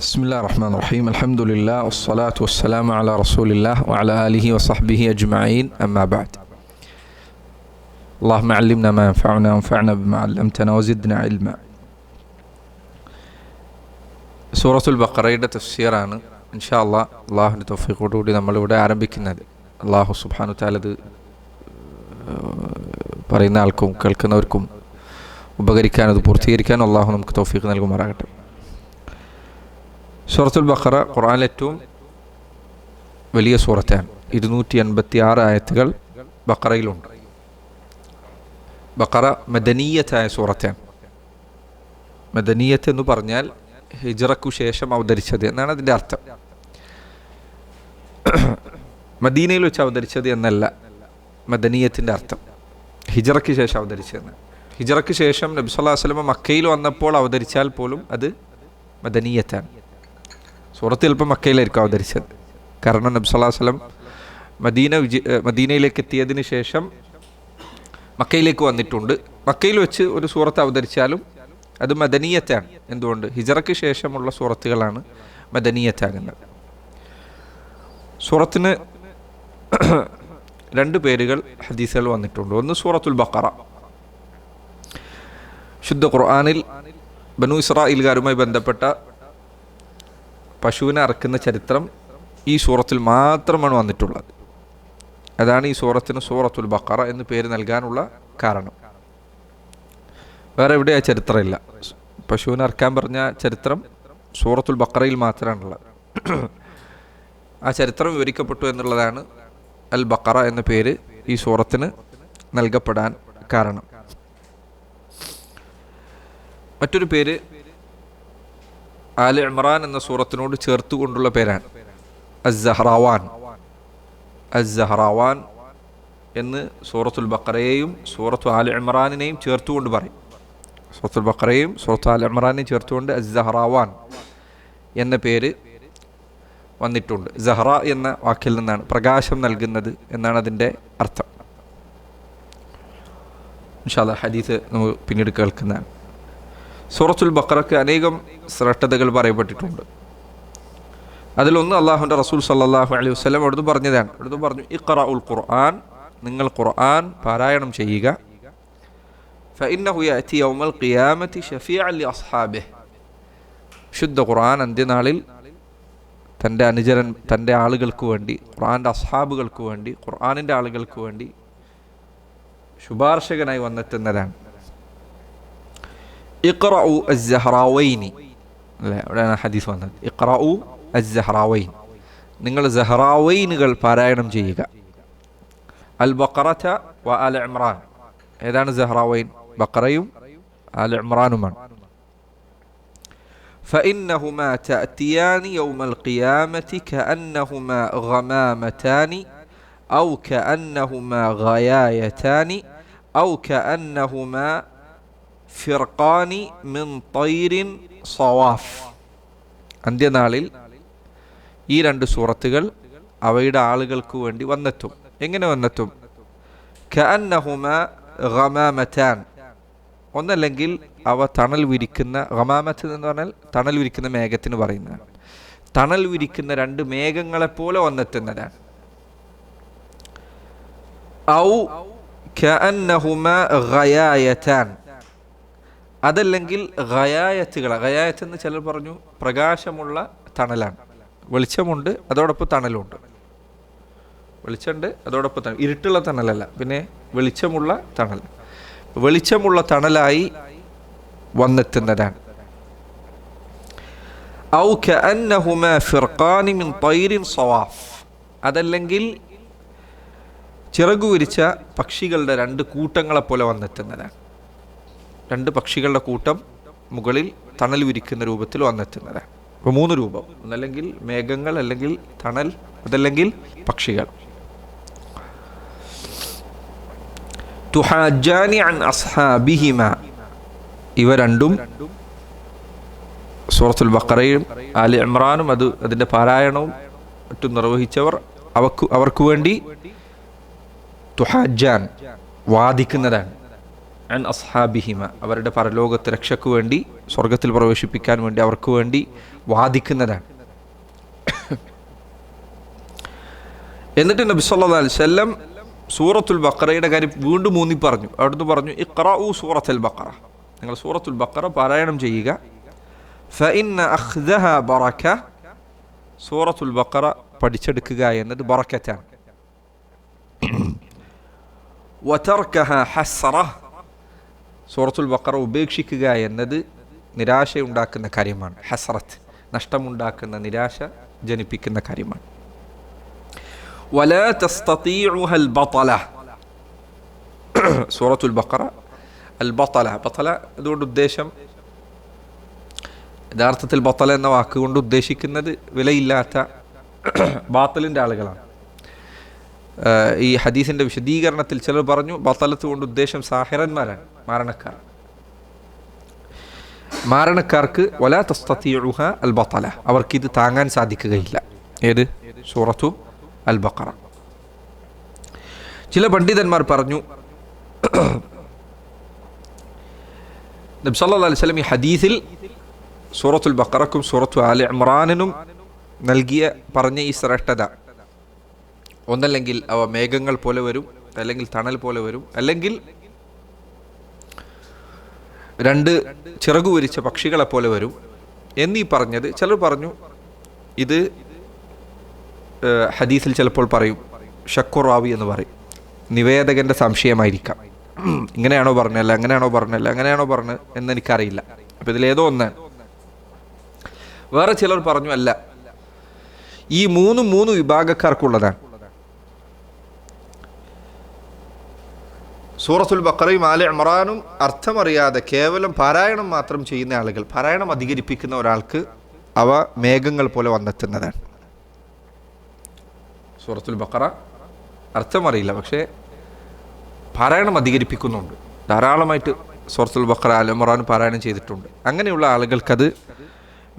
بسم الله الرحمن الرحيم الحمد لله والصلاة والسلام على رسول الله وعلى آله وصحبه أجمعين أما بعد اللهم علمنا ما ينفعنا وانفعنا بما علمتنا وزدنا علما സൂറത്തുൽ ബക്കറയുടെ തഫ്സീറാണ് ഇൻഷാ അള്ളാ അള്ളാഹുവിൻ്റെ തൊഫീഖോടുകൂടി നമ്മളിവിടെ ആരംഭിക്കുന്നത് അള്ളാഹു സുബാനു താലത് പറയുന്ന ആൾക്കും കേൾക്കുന്നവർക്കും ഉപകരിക്കാനും അത് പൂർത്തീകരിക്കാനും അള്ളാഹു നമുക്ക് തൗഫീഖ് നൽകുമാറാകട്ടെ സൂറത്തുൽ ബഖറ ഖുർആനിലെ ഏറ്റവും വലിയ സൂറത്താണ്. ഇരുന്നൂറ്റി എൺപത്തി ആറ് ആയത്തുകൾ ബക്കറയിലുണ്ട് ബക്കറ മദനീയത്തായ സൂറത്താണ്. മദനീയത്ത് എന്ന് പറഞ്ഞാൽ ഹിജറക്കു ശേഷം അവതരിച്ചത് എന്നാണ് അതിന്റെ അർത്ഥം. മദീനയിൽ വെച്ച് അവതരിച്ചത് എന്നല്ല മദനീയത്തിന്റെ അർത്ഥം. ഹിജറയ്ക്ക് ശേഷം അവതരിച്ചതെന്ന്. ഹിജറയ്ക്ക് ശേഷം നബി വസ്ലമ മക്കയിൽ വന്നപ്പോൾ അവതരിച്ചാൽ പോലും അത് മദനീയത്താണ്. സൂറത്ത് ചിലപ്പോൾ മക്കയിലായിരിക്കും അവതരിച്ചത്. കാരണം നബി സല്ലല്ലാഹു അലൈഹി മദീന വിജ മദീനയിലേക്ക് എത്തിയതിന് ശേഷം മക്കയിലേക്ക് വന്നിട്ടുണ്ട്. മക്കയിൽ വെച്ച് ഒരു സൂറത്ത് അവതരിച്ചാലും അത് മദനീയത്താണ്. എന്തുകൊണ്ട്? ഹിജറയ്ക്ക് ശേഷമുള്ള സൂറത്തുകളാണ് മദനീയത്താകുന്നത്. സൂറത്തിന് രണ്ട് പേരുകൾ ഹദീസുകൾ വന്നിട്ടുണ്ട്. ഒന്ന് സൂറത്തുൽ ബക്കറ ശുദ്ധ ഖുർആാനിൽ ബനു ഇസ്രായിൽകാരുമായി ബന്ധപ്പെട്ട പശുവിനെ അറക്കുന്ന ചരിത്രം ഈ സൂറത്തിൽ മാത്രമാണ് വന്നിട്ടുള്ളത്. അതാണ് ഈ സൂറത്തിന് സൂറത്തുൽ ബക്കറ എന്ന് പേര് നൽകാനുള്ള കാരണം. വേറെ എവിടെ ആ ചരിത്രമില്ല. പശുവിനെ അറക്കാൻ പറഞ്ഞ ചരിത്രം സൂറത്തുൽ ബക്കറയിൽ മാത്രമാണുള്ളത്. ആ ചരിത്രം വിവരിക്കപ്പെട്ടു എന്നുള്ളതാണ് അൽ ബക്കറ എന്ന പേര് ഈ സൂറത്തിന് നൽകപ്പെടാൻ കാരണം. മറ്റൊരു പേര് ആൽ ഇമ്രാൻ എന്ന സൂറത്തിനോട് ചേർത്തുകൊണ്ടുള്ള പേരാണ്. അസ്സഹ്റാവാൻ. അസ്സഹ്റാവാൻ എന്ന് സൂറത്തുൽ ബക്കറയെയും സൂറത്തു ആൽ ഇമ്രാനിനെയും ചേർത്തുകൊണ്ട് പറയും. സൂറത്തുൽ ബക്കറയും സൂറത്തു ആൽ ഇമ്രാനെയും ചേർത്തുകൊണ്ട് അസ്സഹ്റാവാൻ എന്ന പേര് വന്നിട്ടുണ്ട്. സഹ്റ എന്ന വാക്കിൽ നിന്നാണ് പ്രകാശം നൽകുന്നത് എന്നാണ് അതിന്റെ അർത്ഥം. ഇൻഷാല്ല ഹദീസ് നമുക്ക് പിന്നീട് കേൾക്കുന്നതാണ്. സൂറത്തുൽ ബക്രക്ക് അനേകം ശ്രേഷ്ഠതകൾ പറയപ്പെട്ടിട്ടുണ്ട്. അതിലൊന്ന് അള്ളാഹുന്റെ റസൂൽ സല്ലാഹു അലൈഹി വസ്ലം അവിടുന്ന് പറഞ്ഞതാണ്. അവിടുന്ന് പറഞ്ഞു ഇഖറ ഉൽ ഖുർആൻ നിങ്ങൾ ഖുർആൻ പാരായണം ചെയ്യുക. ശുദ്ധ ഖുർആൻ അന്ത്യനാളിൽ തന്റെ അനുചരൻ തന്റെ ആളുകൾക്ക് വേണ്ടി ഖുർആന്റെ അസ്ഹാബുകൾക്ക് വേണ്ടി ഖുർആാനിന്റെ ആളുകൾക്ക് വേണ്ടി ശുപാർശകനായി വന്നെത്തുന്നതാണ്. ഇഖ്റഉ അസ്സഹ്റാവൈനി അല്ലേ അവിടെയാണ് ഹദീസ് വന്നത് ഇഖ്റഉ അസ്സഹ്റാവൈൻ നിങ്ങൾ സഹ്റാവൈനുകൾ പാരായണം ചെയ്യുക അൽ ബക്കറത്ത വ അൽ ഇമ്രാൻ ഏതാണ് സഹ്റാവൈൻ ബക്കറയും അൽ ഇമ്രാനുമാണ് فإنهما تأتيان يوم القيامة كأنهما غمامتان أو كأنهما غيايتان أو كأنهما ഫിർഖാനി മിൻ തൈരിൻ സവാഫ്. അന്ത്യനാളിൽ ഈ രണ്ട് സൂറത്തുകൾ അവയുടെ ആളുകൾക്ക് വേണ്ടി വന്നെത്തും. എങ്ങനെ വന്നെത്തും? ഗമാമതാൻ ഒന്നല്ലെങ്കിൽ അവ തണൽ വിരിക്കുന്ന റമാമത്ത് എന്ന് പറഞ്ഞാൽ തണൽ വിരിക്കുന്ന മേഘത്തിന് പറയുന്നതാണ്. തണൽ വിരിക്കുന്ന രണ്ട് മേഘങ്ങളെപ്പോലെ വന്നെത്തുന്നതാണ്. ഔ ഖഅന്നഹുമ ഗയായതാൻ അതല്ലെങ്കിൽ ഖയായത്തുകൾ ഖയായത്ത് എന്ന് ചിലർ പറഞ്ഞു പ്രകാശമുള്ള തണലാണ്. വെളിച്ചമുണ്ട് അതോടൊപ്പം തണലുണ്ട് വെളിച്ചമുണ്ട് അതോടൊപ്പം തണൽ ഇരുട്ടുള്ള തണലല്ല പിന്നെ വെളിച്ചമുള്ള തണൽ. വെളിച്ചമുള്ള തണലായി വന്നെത്തുന്നതാണ്. ഔ മിൻ തൈരിൻ അതല്ലെങ്കിൽ ചിറകു വിരിച്ച പക്ഷികളുടെ രണ്ട് കൂട്ടങ്ങളെപ്പോലെ വന്നെത്തുന്നതാണ്. രണ്ട് പക്ഷികളുടെ കൂട്ടം മുകളിൽ തണൽ വിരിക്കുന്ന രൂപത്തിൽ വന്നെത്തുന്നത്. ഇപ്പോൾ മൂന്ന് രൂപം. ഒന്നല്ലെങ്കിൽ മേഘങ്ങൾ അല്ലെങ്കിൽ തണൽ അതല്ലെങ്കിൽ പക്ഷികൾ. ഇവ രണ്ടും സൂറത്തുൽ ബക്കറയും അലി ഇമ്രാനും അത് അതിന്റെ പാരായണവും മറ്റും നിർവഹിച്ചവർ. അവക്ക് അവർക്ക് വേണ്ടി തുഹാജാൻ വാദിക്കുന്നതാണ്. അൻ അസ്ഹാബിഹിമ അവരുടെ പരലോകത്ത് രക്ഷയ്ക്ക് വേണ്ടി സ്വർഗത്തിൽ പ്രവേശിപ്പിക്കാൻ വേണ്ടി അവർക്ക് വേണ്ടി വാദിക്കുന്നതാണ്. എന്നിട്ട് നബി സല്ലാ അലൈഹി സ്വല്ലം സൂറത്തുൽ ബക്കറയുടെ കാര്യം വീണ്ടും മൂന്നി പറഞ്ഞു. അവിടുന്ന് പറഞ്ഞു ഇഖ്റഉ സൂറത്തുൽ ബക്കറ നിങ്ങൾ സൂറത്തുൽ ബക്കറ പാരായണം ചെയ്യുക. സൂറത്തുൽ ബക്കറ പഠിച്ചെടുക്കുക എന്നത് ബറക്കറ്റാണ് സൂറത്തുൽ ബക്കറ ഉപേക്ഷിക്കുക എന്നത് നിരാശയുണ്ടാക്കുന്ന കാര്യമാണ്. ഹസറത്ത് നഷ്ടമുണ്ടാക്കുന്ന നിരാശ ജനിപ്പിക്കുന്ന കാര്യമാണ്. സൂറത്തുൽ ബക്കറ അൽ ബത്തല ബത്തല അതുകൊണ്ട് ഉദ്ദേശം യഥാർത്ഥത്തിൽ ബത്തല എന്ന വാക്കുകൊണ്ട് ഉദ്ദേശിക്കുന്നത് വിലയില്ലാത്ത ബാത്തലിന്റെ ആളുകളാണ്. ഈ ഹദീസിന്റെ വിശദീകരണത്തിൽ ചിലർ പറഞ്ഞു ബത്തലത്ത് കൊണ്ട് ഉദ്ദേശം സാഹിറന്മാരാണ്. മാരണക്കാർ. മാരണക്കാർക്ക് വല തസ്തീഹ അൽ ബത്തല അവർക്കിത് താങ്ങാൻ സാധിക്കുകയില്ല. ഏത്? സൂറത്തു അൽ ബക്കറ ചില പണ്ഡിതന്മാർ പറഞ്ഞു നബി സല്ലല്ലാഹു അലൈഹി വസല്ലം ഈ ഹദീസിൽ സൂറത്തുൽ ബക്കറക്കും സൂറത്തു അൽ ഇമ്രാനും നൽകിയ പറഞ്ഞ ഈ ശ്രേഷ്ഠത. ഒന്നല്ലെങ്കിൽ അവ മേഘങ്ങൾ പോലെ വരും അല്ലെങ്കിൽ തണൽ പോലെ വരും അല്ലെങ്കിൽ രണ്ട് ചിറകു വിരിച്ച പക്ഷികളെ പോലെ വരും. എന്നീ പറഞ്ഞത് ചിലർ പറഞ്ഞു ഇത് ഹദീസിൽ ചിലപ്പോൾ പറയും ഷക്കുറാവി എന്ന് പറയും. നിവേദകന്റെ സംശയമായിരിക്കാം. ഇങ്ങനെയാണോ പറഞ്ഞല്ല അങ്ങനെയാണോ പറഞ്ഞല്ല അങ്ങനെയാണോ പറഞ്ഞത് എന്ന് എനിക്കറിയില്ല അപ്പം ഇതിലേതോ ഒന്നാണ് വേറെ ചിലർ പറഞ്ഞു അല്ല ഈ മൂന്ന് മൂന്ന് വിഭാഗക്കാർക്കുള്ളതാണ്. സൂറത്തുൽ ബക്കറയും ആലെ ഇമ്രാനും അർത്ഥമറിയാതെ കേവലം പാരായണം മാത്രം ചെയ്യുന്ന ആളുകൾ പാരായണം അധികരിപ്പിക്കുന്ന ഒരാൾക്ക് അവ മേഘങ്ങൾ പോലെ വന്നെത്തുന്നതാണ്. സൂറത്തുൽ ബക്കറ അർത്ഥമറിയില്ല പക്ഷേ പാരായണം അധികരിപ്പിക്കുന്നുണ്ട്. ധാരാളമായിട്ട് സൂറത്തുൽ ബക്കറ അലമുറാൻ പാരായണം ചെയ്തിട്ടുണ്ട്. അങ്ങനെയുള്ള ആളുകൾക്കത്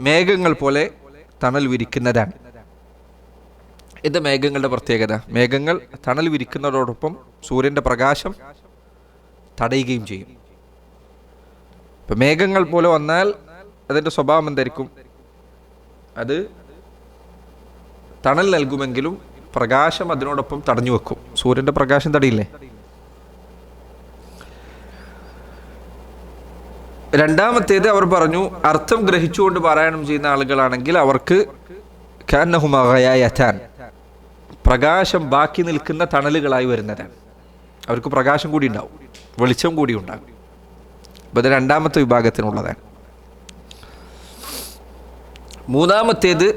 മേഘങ്ങൾ പോലെ തണൽ വിരിക്കുന്നതാണ്. ഇത് മേഘങ്ങളുടെ പ്രത്യേകത? മേഘങ്ങൾ തണൽ വിരിക്കുന്നതോടൊപ്പം സൂര്യന്റെ പ്രകാശം തടയുകയും ചെയ്യും. ഇപ്പം മേഘങ്ങൾ പോലെ വന്നാൽ അതിന്റെ സ്വഭാവം എന്തായിരിക്കും? അത് തണൽ നൽകുമെങ്കിലും പ്രകാശം അതിനോടൊപ്പം തടഞ്ഞു വെക്കും. സൂര്യന്റെ പ്രകാശം തടയില്ലേ? രണ്ടാമത്തേത് അവർ പറഞ്ഞു അർത്ഥം ഗ്രഹിച്ചുകൊണ്ട് പാരായണം ചെയ്യുന്ന ആളുകളാണെങ്കിൽ അവർക്ക് കാന്നഹുമകയായറ്റാൻ പ്രകാശം ബാക്കി നിൽക്കുന്ന തണലുകളായി വരുന്നതാണ് അവർക്ക് പ്രകാശം കൂടി ഉണ്ടാവും. വെളിച്ചം കൂടി ഉണ്ടാകും. അപ്പോൾ ഇത് രണ്ടാമത്തെ വിഭാഗത്തിനുള്ളതാണ്. മൂന്നാമത്തേത്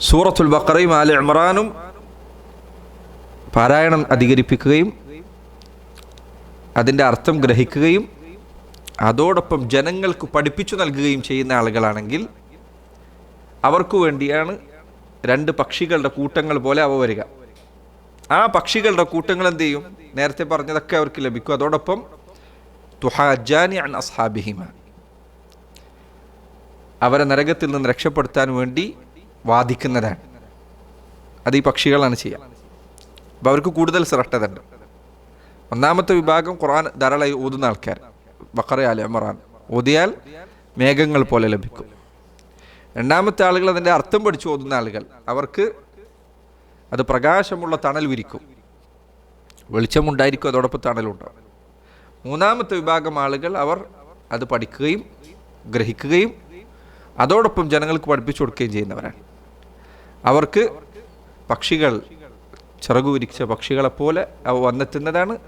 സൂറത്തുൽ ബക്കറയും ആല ഇമ്രാനും പാരായണം അധികരിപ്പിക്കുകയും അതിന്റെ അർത്ഥം ഗ്രഹിക്കുകയും അതോടൊപ്പം ജനങ്ങൾക്ക് പഠിപ്പിച്ചു നൽകുകയും ചെയ്യുന്ന ആളുകളാണെങ്കിൽ അവർക്കു വേണ്ടിയാണ് രണ്ട് പക്ഷികളുടെ കൂട്ടങ്ങൾ പോലെ അവ വരിക. ആ പക്ഷികളുടെ കൂട്ടങ്ങൾ എന്ത് ചെയ്യും? നേരത്തെ പറഞ്ഞതൊക്കെ അവർക്ക് ലഭിക്കും. അതോടൊപ്പം തുഹാജാനി അൻ അസ്ഹാബിഹിമ. അവരെ നരകത്തിൽ നിന്ന് രക്ഷപ്പെടുത്താൻ വേണ്ടി വാദിക്കുന്നതാണ്. അത് ഈ പക്ഷികളാണ് ചെയ്യുക. അപ്പോൾ അവർക്ക് കൂടുതൽ ശ്രദ്ധ ഒന്നാമത്തെ വിഭാഗം ഖുർആൻ ധാരാളമായി ഓതുന്ന ആൾക്കാർ. ബക്കറ അലി അമറാൻ ഓതിയാൽ മേഘങ്ങൾ പോലെ ലഭിക്കും. രണ്ടാമത്തെ ആളുകൾ അതിന്റെ അർത്ഥം പഠിച്ചു ഓതുന്ന ആളുകൾ. അവർക്ക് അത് പ്രകാശമുള്ള തണൽ വിരിക്കും. വെളിച്ചമുണ്ടായിരിക്കും അതോടൊപ്പം തണലുണ്ടാവും. മൂന്നാമത്തെ വിഭാഗം ആളുകൾ അവർ അത് പഠിക്കുകയും ഗ്രഹിക്കുകയും അതോടൊപ്പം ജനങ്ങൾക്ക് പഠിപ്പിച്ചു കൊടുക്കുകയും ചെയ്യുന്നവരാണ്. അവർക്ക് പക്ഷികൾ ചിറകു വിരിച്ച പക്ഷികളെപ്പോലെ അവ വന്നെത്തുന്നതാണ്.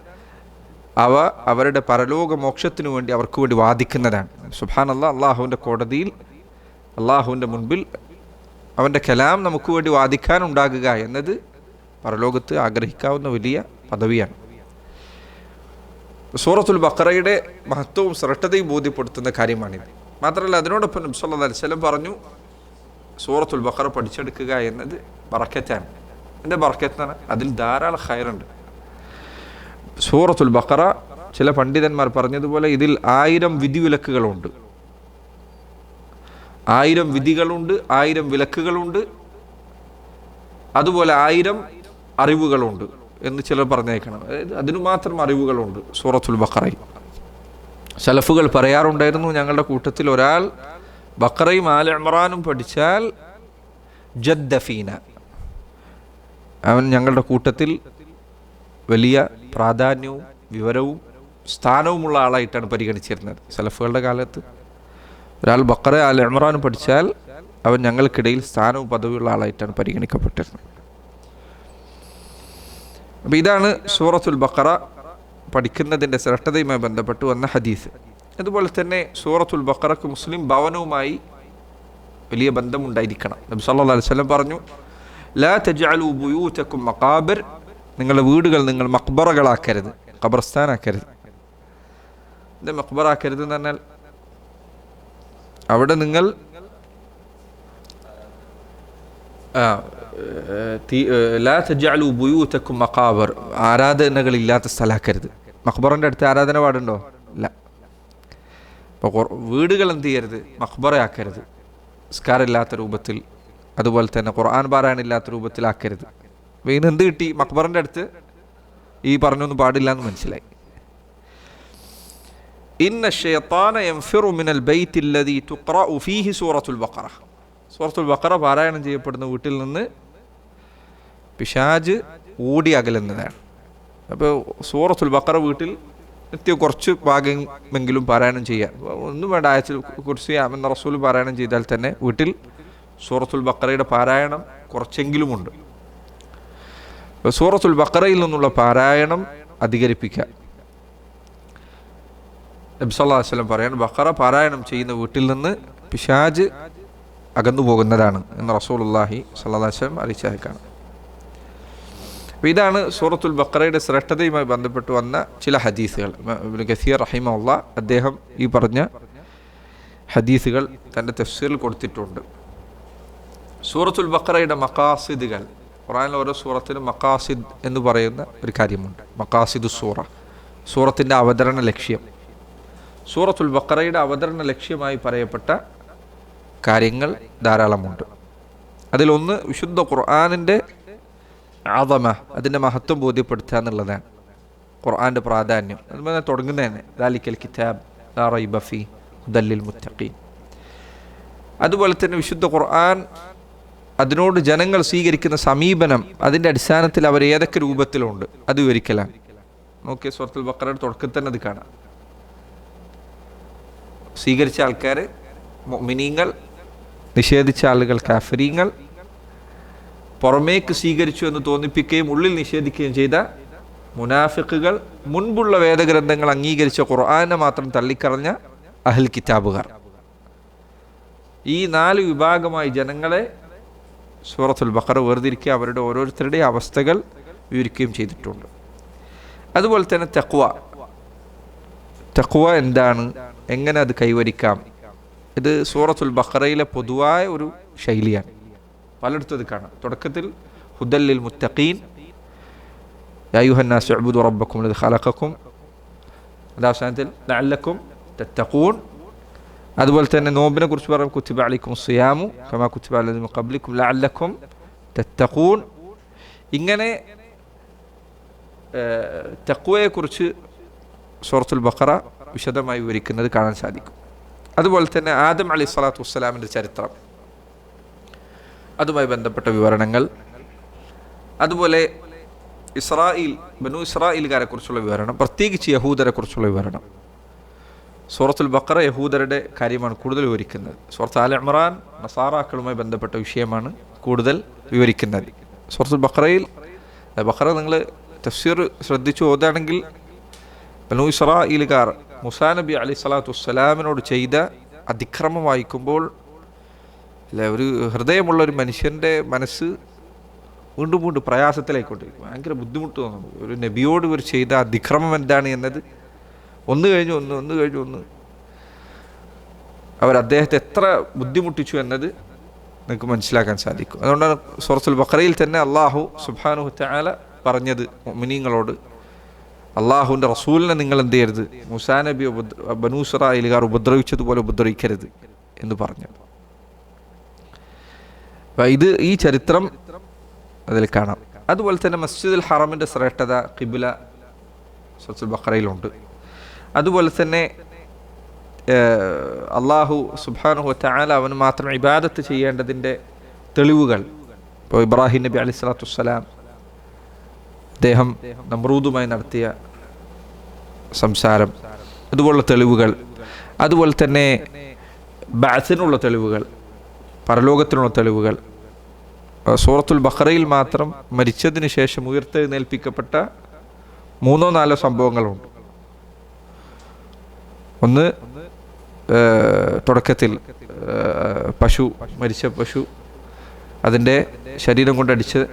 അവ അവരുടെ പരലോക മോക്ഷത്തിനു വേണ്ടി അവർക്ക് വേണ്ടി വാദിക്കുന്നതാണ്. സുഹാൻ അല്ല അള്ളാഹുവിന്റെ കോടതിയിൽ അള്ളാഹുവിന്റെ മുൻപിൽ അവന്റെ കലാം നമുക്ക് വേണ്ടി വാദിക്കാനുണ്ടാകുക എന്നത് പരലോകത്ത് ആഗ്രഹിക്കാവുന്ന വലിയ പദവിയാണ്. സൂറത്തുൽ ബക്കറയുടെ മഹത്വവും ശ്രേഷ്ഠതയും ബോധ്യപ്പെടുത്തുന്ന കാര്യമാണിത്. മാത്രമല്ല അതിനോടൊപ്പം നബ്സല്ലാ അലിസ്ലം പറഞ്ഞു സൂറത്തുൽ ബക്കറ പഠിച്ചെടുക്കുക എന്നത് ബർക്കത്താണ് എന്റെ ബർക്കത്താണ് അതിൽ ധാരാളം ഹയറുണ്ട് സൂറത്തുൽ ബക്കറ ചില പണ്ഡിതന്മാർ പറഞ്ഞതുപോലെ ഇതിൽ ആയിരം വിധിവിലക്കുകളുണ്ട്. ആയിരം വിധികളുണ്ട് ആയിരം വിലക്കുകളുണ്ട്. അതുപോലെ ആയിരം അറിവുകളുണ്ട് എന്ന് ചിലർ പറഞ്ഞേക്കണം. അതായത് അതിനു മാത്രം അറിവുകളുണ്ട് സൂറത്തുൽ ബക്കറയിൽ സലഫുകൾ പറയാറുണ്ടായിരുന്നു ഞങ്ങളുടെ കൂട്ടത്തിൽ ഒരാൾ ബക്കറയും ആല ഇമ്രാനും പഠിച്ചാൽ ജദ്ദഫീന അവൻ ഞങ്ങളുടെ കൂട്ടത്തിൽ വലിയ പ്രാധാന്യവും വിവരവും സ്ഥാനവുമുള്ള ആളായിട്ടാണ് പരിഗണിച്ചിരുന്നത് സലഫുകളുടെ കാലത്ത്. ഒരാൾ ബക്കറ അൽ ഇമ്രാൻ പഠിച്ചാൽ അവൻ ഞങ്ങൾക്കിടയിൽ സ്ഥാനവും പദവിയുള്ള ആളായിട്ടാണ് പരിഗണിക്കപ്പെട്ടിരുന്നത് അപ്പോൾ ഇതാണ് സൂറത്തുൽ ബക്കറ പഠിക്കുന്നതിന്റെ ശ്രേഷ്ഠതയുമായി ബന്ധപ്പെട്ട് വന്ന ഹദീസ്. അതുപോലെ തന്നെ സൂറത്തുൽ ബക്കറക്ക് മുസ്ലിം ഭവനവുമായി വലിയ ബന്ധമുണ്ടായിരിക്കണം. നബി സല്ലല്ലാഹു അലൈഹി വസല്ലം പറഞ്ഞു ലാ തജ്അലു ബുയൂതക്കും മഖാബിർ. നിങ്ങളുടെ വീടുകൾ നിങ്ങൾ മക്ബറകളാക്കരുത് ഖബർസ്ഥാനാക്കരുത്. ഇത് മക്ബറാക്കരുത് എന്ന് പറഞ്ഞാൽ അവിടെ നിങ്ങൾ ലാ മഖാബർ ആരാധനകളില്ലാത്ത സ്ഥലമാക്കരുത് മഖബറിന്റെ അടുത്ത് ആരാധന പാടുണ്ടോ ഇല്ല അപ്പോൾ വീടുകൾ എന്ത് ചെയ്യരുത്? മഖബറയാക്കരുത്. സ്കാരില്ലാത്ത രൂപത്തിൽ അതുപോലെ തന്നെ ഖുർആൻ പാരായണില്ലാത്ത രൂപത്തിലാക്കരുത്. അപ്പോൾ എന്ത് കിട്ടി? മക്ബറിന്റെ അടുത്ത് ഈ പറഞ്ഞൊന്നും പാടില്ല എന്ന് മനസ്സിലായി. ഇന്ന ഷെയ്ത്താന ينفر മിനൽ ബൈത്തില്ലതി തുക്ര ഉഫീഹി സൂറത്തുൽ ബക്കറ സൂറത്തുൽ ബഖറ പാരായണം ചെയ്യപ്പെടുന്ന വീട്ടിൽ നിന്ന് പിശാജ് ഓടി അകലുന്നതാണ്. അപ്പോൾ സൂറത്തുൽ ബഖറ വീട്ടിൽ നിത്യം കുറച്ച് ഭാഗമെങ്കിലും പാരായണം ചെയ്യാം. ഒന്നും വേണ്ട ആയത്തിൽ കുറിച്ച് എന്ന റസൂൽ പാരായണം ചെയ്താൽ തന്നെ വീട്ടിൽ സൂറത്തുൽ ബക്കറയുടെ പാരായണം കുറച്ചെങ്കിലുമുണ്ട്. സൂറത്തുൽ ബക്കറയിൽ നിന്നുള്ള പാരായണം അധികരിപ്പിക്കുക നബി സല്ലല്ലാഹു അലൈഹി വസല്ലം പറയാണ് ബക്കറ പാരായണം ചെയ്യുന്ന വീട്ടിൽ നിന്ന് പിശാജ് അകന്നു പോകുന്നതാണ് എന്ന് റസൂലുള്ളാഹി സ്വല്ലല്ലാഹു അലൈഹി വസല്ലം അറിയിച്ചേക്കാണ് അപ്പോൾ ഇതാണ് സൂറത്തുൽ ബക്കറയുടെ ശ്രേഷ്ഠതയുമായി ബന്ധപ്പെട്ട് വന്ന ചില ഹദീസുകൾ. ഗസീർ റഹിമുള്ള അദ്ദേഹം ഈ പറഞ്ഞ ഹദീസുകൾ തന്റെ തഫ്സീറിൽ കൊടുത്തിട്ടുണ്ട്. സൂറത്തുൽ ബക്കറയുടെ മക്കാസിദുകൾ ഖുറാനിൽ ഓരോ സൂറത്തിനും മക്കാസിദ് എന്ന് പറയുന്ന ഒരു കാര്യമുണ്ട്. മക്കാസിദ് സൂറ സൂറത്തിന്റെ അവതരണ ലക്ഷ്യം. സൂറത്തുൽ ബക്കറയുടെ അവതരണ ലക്ഷ്യമായി പറയപ്പെട്ട കാര്യങ്ങൾ ധാരാളമുണ്ട്. അതിലൊന്ന് വിശുദ്ധ ഖുർആാനിന്റെ ആദമ അതിന്റെ മഹത്വം ബോധ്യപ്പെടുത്തുക എന്നുള്ളതാണ്. ഖുർആാന്റെ പ്രാധാന്യം. അതുപോലെ തുടങ്ങുന്നത് തന്നെ ദാലിക്കൽ കിതാബ് ബഫി ഹുദല്ലിൽ മുത്തഖീൻ. അതുപോലെ തന്നെ വിശുദ്ധ ഖുർആൻ അതിനോട് ജനങ്ങൾ സ്വീകരിക്കുന്ന സമീപനം അതിന്റെ അടിസ്ഥാനത്തിൽ അവർ ഏതൊക്കെ രൂപത്തിലുണ്ട് അത് വിവരിക്കലാണ്. നോക്കിയ സുഹൃത്തുൽ ബക്കറയുടെ തുടക്കത്തിൽ തന്നെ അത് കാണാം. സ്വീകരിച്ച ആൾക്കാർ മിനിങ്ങൾ നിഷേധിച്ച ആളുകൾ കാഫരീങ്ങൾ പുറമേക്ക് സ്വീകരിച്ചു എന്ന് തോന്നിപ്പിക്കുകയും ഉള്ളിൽ നിഷേധിക്കുകയും ചെയ്ത മുനാഫിക്കുകൾ മുൻപുള്ള വേദഗ്രന്ഥങ്ങൾ അംഗീകരിച്ച ഖുർആാനെ മാത്രം തള്ളിക്കളഞ്ഞ അഹൽ കിതാബുകാർ. ഈ നാല് വിഭാഗമായി ജനങ്ങളെ സൂറത്തുൽ ബഖറ വേർതിരിക്കുക അവരുടെ ഓരോരുത്തരുടെയും അവസ്ഥകൾ വിവരിക്കുകയും ചെയ്തിട്ടുണ്ട്. അതുപോലെ തന്നെ തക്വ തക്വ എന്താണ്? എങ്ങനെ അത് കൈവരിക്കാം? ഇത് സൂറത്തുൽ ബഖറയിലെ പൊതുവായ ഒരു ശൈലിയാണ്. പലയിടത്തും അത് കാണാം. തുടക്കത്തിൽ ഹുദല്ലിൽ മുത്തഖീൻ യായുഹന്നാസ് അബ്ദു റബ്ബക്കും ഇത് ഖലക്കും അത് അവസാനത്തിൽ ലഅല്ലക്കും തത്തഖൂൻ അതുപോലെ തന്നെ നോമ്പിനെ കുറിച്ച് പറയും കുത്തിബ അലിക്കും സിയാമു കമാ കുത്തിബ അലി കബ്ലിക്കും ലഅല്ലക്കും തത്തഖൂൻ ഇങ്ങനെ തക്കുവയെക്കുറിച്ച് സൂറത്തുൽ ബഖറ വിശദമായി വിവരിക്കുന്നത് കാണാൻ സാധിക്കും. അതുപോലെ തന്നെ ആദം അലി സ്വലാത്തു വസ്സലാമിന്റെ ചരിത്രം. അതുമായി ബന്ധപ്പെട്ട വിവരണങ്ങൾ. അതുപോലെ ഇസ്രായേൽ ബനു ഇസ്രായേലുകാരെ കുറിച്ചുള്ള വിവരണം പ്രത്യേകിച്ച് യഹൂദരെ കുറിച്ചുള്ള വിവരണം. സൂറത്തുൽ ബക്കറ യഹൂദരുടെ കാര്യമാണ് കൂടുതൽ വിവരിക്കുന്നത്. സൂറത്ത് അലി ഇമ്രാൻ നസാറാക്കളുമായി ബന്ധപ്പെട്ട വിഷയമാണ് കൂടുതൽ വിവരിക്കുന്നത്. സൂറത്തുൽ ബക്കറയിൽ ബക്കറ നിങ്ങൾ തഫ്സീർ ശ്രദ്ധിച്ചു ഓതാണെങ്കിൽ ബനു ഇസ്രായേലുകാർ മുസാ നബി അലി സ്വലാത്തു വസ്സലാമിനോട് ചെയ്ത അതിക്രമം വായിക്കുമ്പോൾ അല്ലെ ഒരു ഹൃദയമുള്ള ഒരു മനുഷ്യന്റെ മനസ്സ് വീണ്ടും വീണ്ടും പ്രയാസത്തിലേക്കൊണ്ടിരിക്കും ഭയങ്കര ബുദ്ധിമുട്ട് തോന്നുന്നു. ഒരു നബിയോട് ഇവർ ചെയ്ത അതിക്രമം എന്താണ് എന്നത്? ഒന്ന് കഴിഞ്ഞു ഒന്ന് ഒന്ന് കഴിഞ്ഞു ഒന്ന്. അവർ അദ്ദേഹത്തെ എത്ര ബുദ്ധിമുട്ടിച്ചു എന്നത് നിങ്ങൾക്ക് മനസ്സിലാക്കാൻ സാധിക്കും. അതുകൊണ്ടാണ് സൂറത്തുൽ ബക്രയിൽ തന്നെ അള്ളാഹു സുബാനു പറഞ്ഞത് മിനിങ്ങളോട് അള്ളാഹുവിന്റെ റസൂലിനെ നിങ്ങൾ എന്ത് ചെയ്യരുത്? മുസാ നബി ഉപദ്ര ബനൂസറായിലുകാർ ഉപദ്രവിച്ചതുപോലെ ഉപദ്രവിക്കരുത് എന്ന് പറഞ്ഞത് അപ്പം ഇത് ഈ ചരിത്രം അതിൽ കാണാം. അതുപോലെ തന്നെ മസ്ജിദുൽ ഹറമിന്റെ ശ്രേഷ്ഠത കിബില സത്തുൽ ബഖറയിലുണ്ട്. അതുപോലെ തന്നെ അള്ളാഹു സുബാനുഹു താല അവന് മാത്രം ഇബാദത്ത് ചെയ്യേണ്ടതിന്റെ തെളിവുകൾ. ഇപ്പോൾ ഇബ്രാഹിം നബി അലൈഹി സ്വലാത്തു വസ്സലാം അദ്ദേഹം നമ്രൂദുമായി നടത്തിയ സംസാരം അതുപോലുള്ള തെളിവുകൾ അതുപോലെ തന്നെ ബാസിനുള്ള തെളിവുകൾ പരലോകത്തിനുള്ള തെളിവുകൾ സൂറത്തുൽ ബഹ്റയിൽ മാത്രം മരിച്ചതിന് ശേഷം ഉയർത്തെഴുന്നേൽപ്പിക്കപ്പെട്ട മൂന്നോ നാലോ സംഭവങ്ങളുണ്ട്. ഒന്ന് തുടക്കത്തിൽ പശു മരിച്ച പശു അതിന്റെ ശരീരം കൊണ്ടടിച്ച്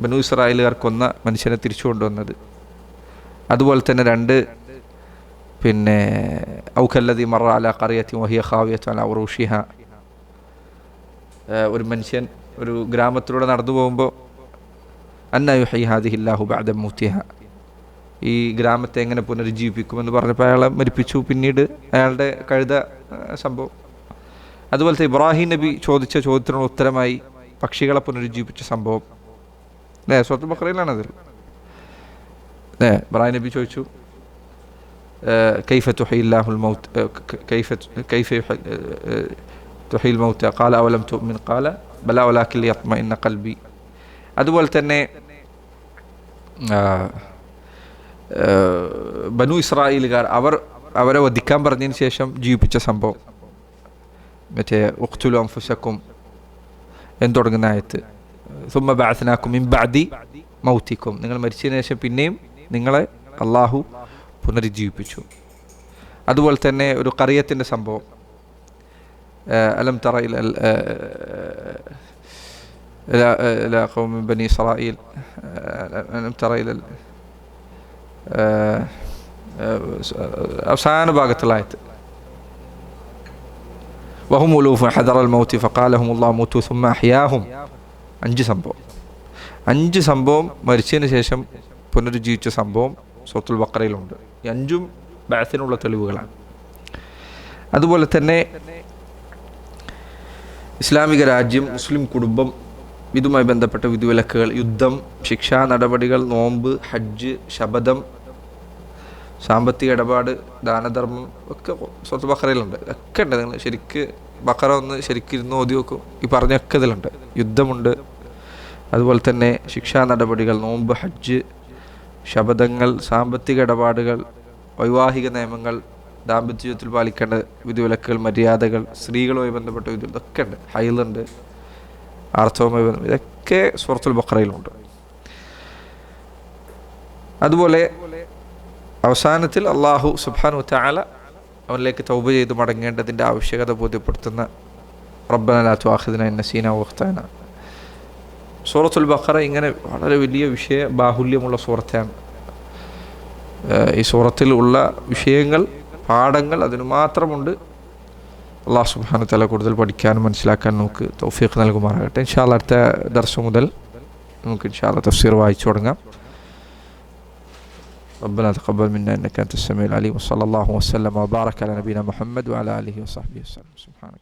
ബനു ഇസ്രായേലുകാർ കൊന്ന മനുഷ്യനെ തിരിച്ചു കൊണ്ടുവന്നത്. അതുപോലെ തന്നെ രണ്ട് പിന്നെ ഔഖല്ലതി മറ അല കറിയത്തി മൊഹിയ അല ഉറൂഷിഹ. ഒരു മനുഷ്യൻ ഒരു ഗ്രാമത്തിലൂടെ നടന്നു പോകുമ്പോൾ അന്നയുഹി ഹാദിഹില്ലാഹു ബഅദ മൂത്തിഹ. ഈ ഗ്രാമത്തെ എങ്ങനെ പുനരുജ്ജീവിപ്പിക്കുമെന്ന് പറഞ്ഞപ്പോൾ അയാളെ മരിപ്പിച്ചു. പിന്നീട് അയാളുടെ കഴുത സംഭവം. അതുപോലത്തെ ഇബ്രാഹിം നബി ചോദിച്ച ചോദ്യത്തിനുള്ള ഉത്തരമായി പക്ഷികളെ പുനരുജ്ജീവിപ്പിച്ച സംഭവം. നേ സുഹൃത്ത് ബക്രയിലാണത് അല്ലേ ബ്രാൻ നബി ചോദിച്ചു കൈഫ തുഹയില്ലാഹുൽ മൗത്ത് കൈഫ കൈഫ തുഹയിൽ മൗത്ത് കാല അവലം തുമിൻ കാല ബല വലാക്കിൽ യത്മ ഇന്ന കൽബി അതുപോലെ തന്നെ ബനു ഇസ്രായേലുകാർ അവർ അവരെ വധിക്കാൻ പറഞ്ഞതിന് ശേഷം ജീവിപ്പിച്ച സംഭവം. മറ്റേ ഉഖ്തുലും ഫുസക്കും എന്ന് ആയത്ത്. സുമ്മ ബാസനാക്കും മിൻ ബഅദി മൗത്തിക്കും നിങ്ങൾ മരിച്ചതിന് ശേഷം പിന്നെയും നിങ്ങളെ അള്ളാഹു പുനരുജ്ജീവിപ്പിച്ചു അതുപോലെ തന്നെ ഒരു കറിയത്തിൻ്റെ സംഭവം آه، ألم تر إلى ال- آه، إلى إلى قوم من بني إسرائيل آه، ألم تر إلى ال- آه، آه، അവസാന ഭാഗത്തുള്ളായത് വഹും ഉലൂഫ് ഹദർ അൽ മൗത്തി ഫഖാലഹും അല്ലാഹു മൂത്തു സുമ്മ അഹ്യാഹും അഞ്ച് സംഭവം. അഞ്ച് സംഭവം മരിച്ചതിന് ശേഷം പുനരുജ്ജീവിച്ച സംഭവം സൂറത്തുൽ ബക്കറയിലുണ്ട്. ഈ അഞ്ചും ബാസിനുള്ള തെളിവുകളാണ്. അതുപോലെ തന്നെ ഇസ്ലാമിക രാജ്യം മുസ്ലിം കുടുംബം ഇതുമായി ബന്ധപ്പെട്ട വിധിവിലക്കുകൾ യുദ്ധം ശിക്ഷാ നടപടികൾ നോമ്പ് ഹജ്ജ് ശബദം സാമ്പത്തിക ഇടപാട് ദാനധർമ്മം ഒക്കെ സ്വത്ത് ബക്കറയിലുണ്ട്. ഒക്കെ ഉണ്ട്. നിങ്ങൾ ശരിക്ക് ബക്കറ ഒന്ന് ശരിക്കിരുന്ന് ഓതി നോക്കും. ഈ പറഞ്ഞൊക്കെ ഇതിലുണ്ട്. യുദ്ധമുണ്ട്. അതുപോലെ തന്നെ ശിക്ഷാ നടപടികൾ നോമ്പ് ഹജ്ജ് ശബദങ്ങൾ സാമ്പത്തിക ഇടപാടുകൾ വൈവാഹിക നിയമങ്ങൾ ദാമ്പത്യ ജീവിതത്തിൽ പാലിക്കേണ്ട വിധിവിലക്കുകൾ മര്യാദകൾ സ്ത്രീകളുമായി ബന്ധപ്പെട്ട വിധി ഇതൊക്കെ ഉണ്ട്. ഹൈലുണ്ട്. ആർത്തവുമായി ബന്ധം. ഇതൊക്കെ സുഹൃത്തുൽ ബക്രയിലുണ്ട് അതുപോലെ അവസാനത്തിൽ അള്ളാഹു സുബാനു താല അവനിലേക്ക് തൗബ ചെയ്ത് മടങ്ങേണ്ടതിന്റെ ആവശ്യകത ബോധ്യപ്പെടുത്തുന്ന റബ്ബനലാത്തു ആഹിദിന നസീന വഖ്താന. സൂറത്തുൽ ബഖറ ഇങ്ങനെ വളരെ വലിയ വിഷയ ബാഹുല്യമുള്ള സൂറത്താണ് ഈ സൂറത്തിൽ ഉള്ള വിഷയങ്ങൾ പാഠങ്ങൾ അതിന് മാത്രമുണ്ട്. അള്ളാഹു സുബാന തല കൂടുതൽ പഠിക്കാനും മനസ്സിലാക്കാൻ നമുക്ക് തൗഫീഖ് നൽകുമാറാകട്ടെ. ഇൻഷാല്ല അടുത്ത ദർശം മുതൽ നമുക്ക് ഇൻഷാല്ല തഫ്സീർ വായിച്ചു തുടങ്ങാം. ربنا تقبل منا إنك أنت السميع العليم وصلى الله وسلم وبارك على نبينا محمد وعلى آله وصحبه وسلم. سبحانك